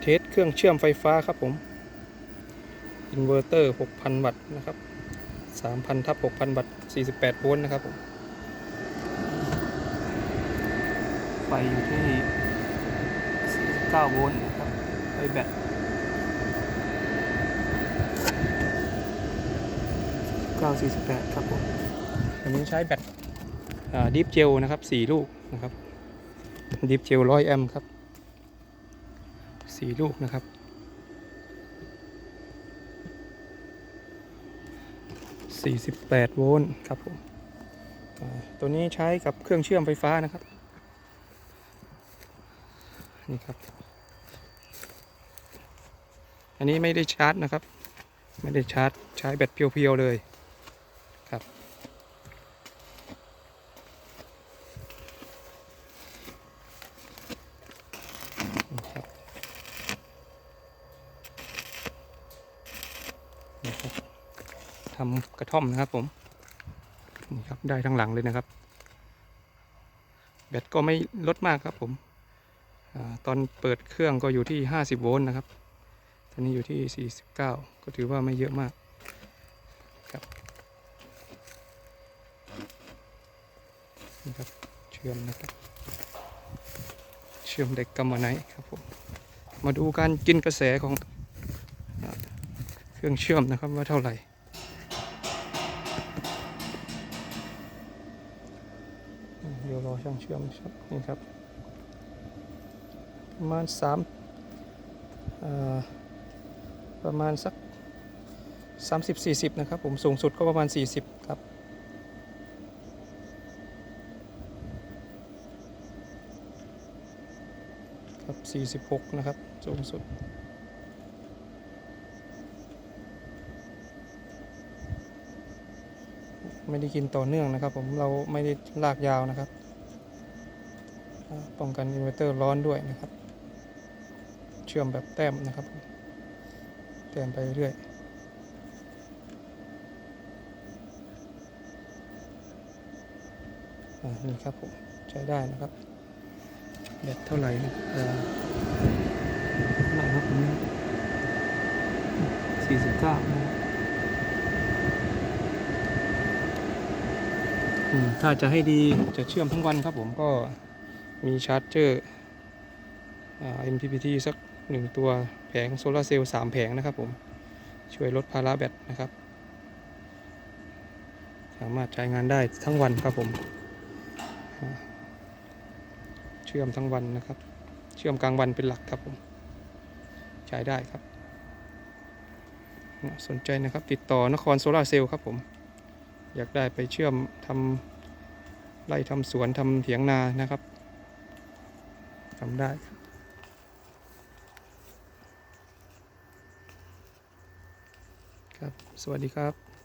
เทสเครื่องเชื่อมไฟฟ้าครับผมอินเวอร์เตอร์ 6,000 วัตต์นะครับ 3,000ทับ6,000 วัตต์ 48 โวลต์นะครับผม ไฟอยู่ที่ 49 โวลต์นะครับ ไฟแบต948 ครับผมอันนี้ใช้แบตดิฟเจลนะครับ 4 ลูกนะครับดิฟเจล100 แอมป์ครับ 4ลูกนะครับ 48 โวลต์ครับผมตัวนี้ใช้กับเครื่องเชื่อมไฟฟ้านะครับ นี่ครับ อันนี้ไม่ได้ชาร์จนะครับ ไม่ได้ชาร์จใช้แบตเพียวๆเลยครับ นี่ครับ นี่ครับทำกระท่อมนะครับผมนี่ครับได้ทั้งหลังเลยนะครับ แบตก็ไม่ลดมากครับผมอตอนเปิดเครื่องก็อยู่ที่ 50 โวลต์นะครับตอนนี้อยู่ที่ 49 ก็ถือว่าไม่เยอะมากครับนี่ครับเชื่อมนะครับ เชื่อมเด็กกำมะไนครับผมมาดูการกินกระแสของ รื่องเชื่อมนะครับว่าเท่าไหร่ เดี๋ยวรอช่างเชื่อมนี่ครับ ประมาณสามประมาณสัก30-40นะครับ ผมสูงสุดก็ประมาณ40ครับครับ46 นะครับ สูงสุด ไม่ได้กินต่อเนื่องนะครับ ผมเราไม่ได้ลากยาวนะครับ ป้องกันอินเวอร์เตอร์ร้อนด้วยนะครับ เชื่อมแบบแต้มนะครับ แต้มไปเรื่อยอ่านี่ครับผมใช้ได้นะครับแบตเท่าไหร่นะเออเท่าไหร่ครับผมสี่สิบเก้านะครับ อืม ถ้าจะให้ดีจะเชื่อมทั้งวันครับผมก็มีชาร์จเจอร์ MPPT สักหนึ่งตัวแผงโซลาเซลล์สามแผงนะครับผม ช่วยลดภาระแบตนะครับ สามารถใช้งานได้ทั้งวันครับผม เชื่อมทั้งวันนะครับ เชื่อมกลางวันเป็นหลักครับผม ใช้ได้ครับ สนใจนะครับติดต่อนครโซลาเซลล์ครับผม อยากได้ไปเชื่อมทำไร่ทำสวนทำเถียงนานะครับทำได้ครับครับสวัสดีครับ